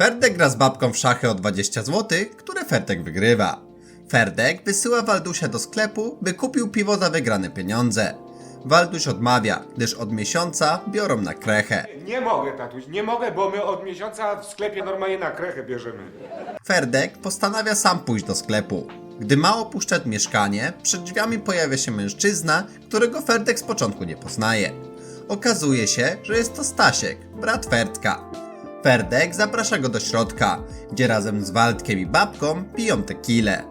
Ferdek gra z babką w szachy o 20 zł, które Ferdek wygrywa. Ferdek wysyła Waldusia do sklepu, by kupił piwo za wygrane pieniądze. Walduś odmawia, gdyż od miesiąca biorą na krechę. Nie mogę, tatuś, nie mogę, bo my od miesiąca w sklepie normalnie na krechę bierzemy. Ferdek postanawia sam pójść do sklepu. Gdy ma opuszczać mieszkanie, przed drzwiami pojawia się mężczyzna, którego Ferdek z początku nie poznaje. Okazuje się, że jest to Stasiek, brat Ferdka. Ferdek zaprasza go do środka, gdzie razem z Waldkiem i babką piją tequilę.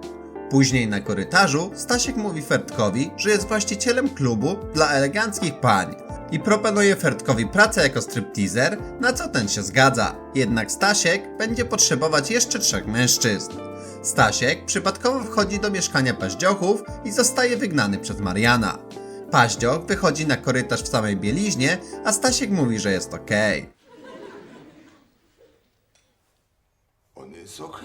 Później na korytarzu Stasiek mówi Ferdkowi, że jest właścicielem klubu dla eleganckich pań i proponuje Ferdkowi pracę jako stripteaser, na co ten się zgadza. Jednak Stasiek będzie potrzebować jeszcze trzech mężczyzn. Stasiek przypadkowo wchodzi do mieszkania paździochów i zostaje wygnany przez Mariana. Paździoch wychodzi na korytarz w samej bieliźnie, a Stasiek mówi, że jest okej. On jest okej.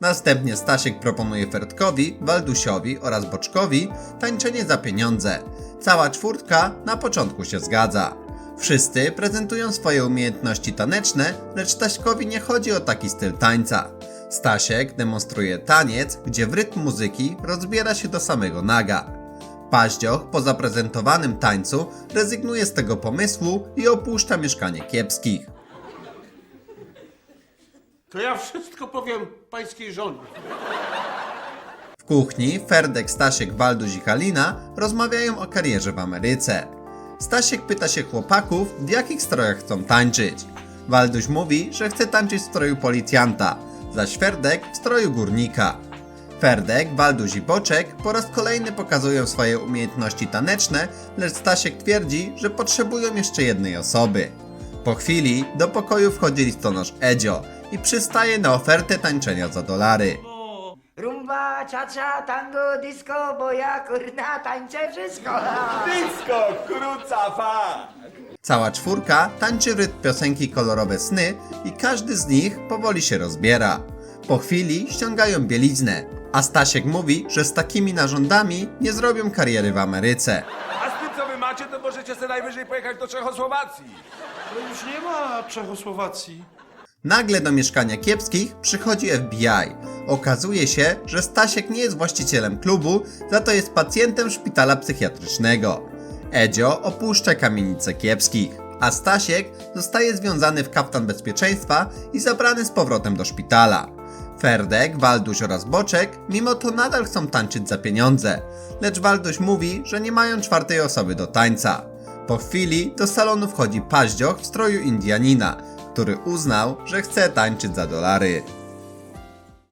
Następnie Stasiek proponuje Ferdkowi, Waldusiowi oraz Boczkowi tańczenie za pieniądze. Cała czwórka na początku się zgadza. Wszyscy prezentują swoje umiejętności taneczne, lecz Staśkowi nie chodzi o taki styl tańca. Stasiek demonstruje taniec, gdzie w rytm muzyki rozbiera się do samego naga. Paździoch po zaprezentowanym tańcu rezygnuje z tego pomysłu i opuszcza mieszkanie kiepskich. To ja wszystko powiem pańskiej żonie. W kuchni Ferdek, Stasiek, Walduś i Halina rozmawiają o karierze w Ameryce. Stasiek pyta się chłopaków, w jakich strojach chcą tańczyć. Walduś mówi, że chce tańczyć w stroju policjanta, zaś Ferdek w stroju górnika. Ferdek, Walduś i Boczek po raz kolejny pokazują swoje umiejętności taneczne, lecz Stasiek twierdzi, że potrzebują jeszcze jednej osoby. Po chwili do pokoju wchodzi listonosz Edzio i przystaje na ofertę tańczenia za dolary. Rumba, cha-cha, tango, disco, bo ja kurna tańczę wszystko. Disco, kruca fa! Cała czwórka tańczy w rytm piosenki Kolorowe Sny i każdy z nich powoli się rozbiera. Po chwili ściągają bieliznę, a Stasiek mówi, że z takimi narządami nie zrobią kariery w Ameryce. A z tym co wy macie, to możecie sobie najwyżej pojechać do Czechosłowacji. To już nie ma Czechosłowacji. Nagle do mieszkania kiepskich przychodzi FBI. Okazuje się, że Stasiek nie jest właścicielem klubu, za to jest pacjentem szpitala psychiatrycznego. Edzio opuszcza kamienicę kiepskich, a Stasiek zostaje związany w kaftan bezpieczeństwa i zabrany z powrotem do szpitala. Ferdek, Walduś oraz Boczek mimo to nadal chcą tańczyć za pieniądze, lecz Walduś mówi, że nie mają czwartej osoby do tańca. Po chwili do salonu wchodzi Paździoch w stroju Indianina, który uznał, że chce tańczyć za dolary.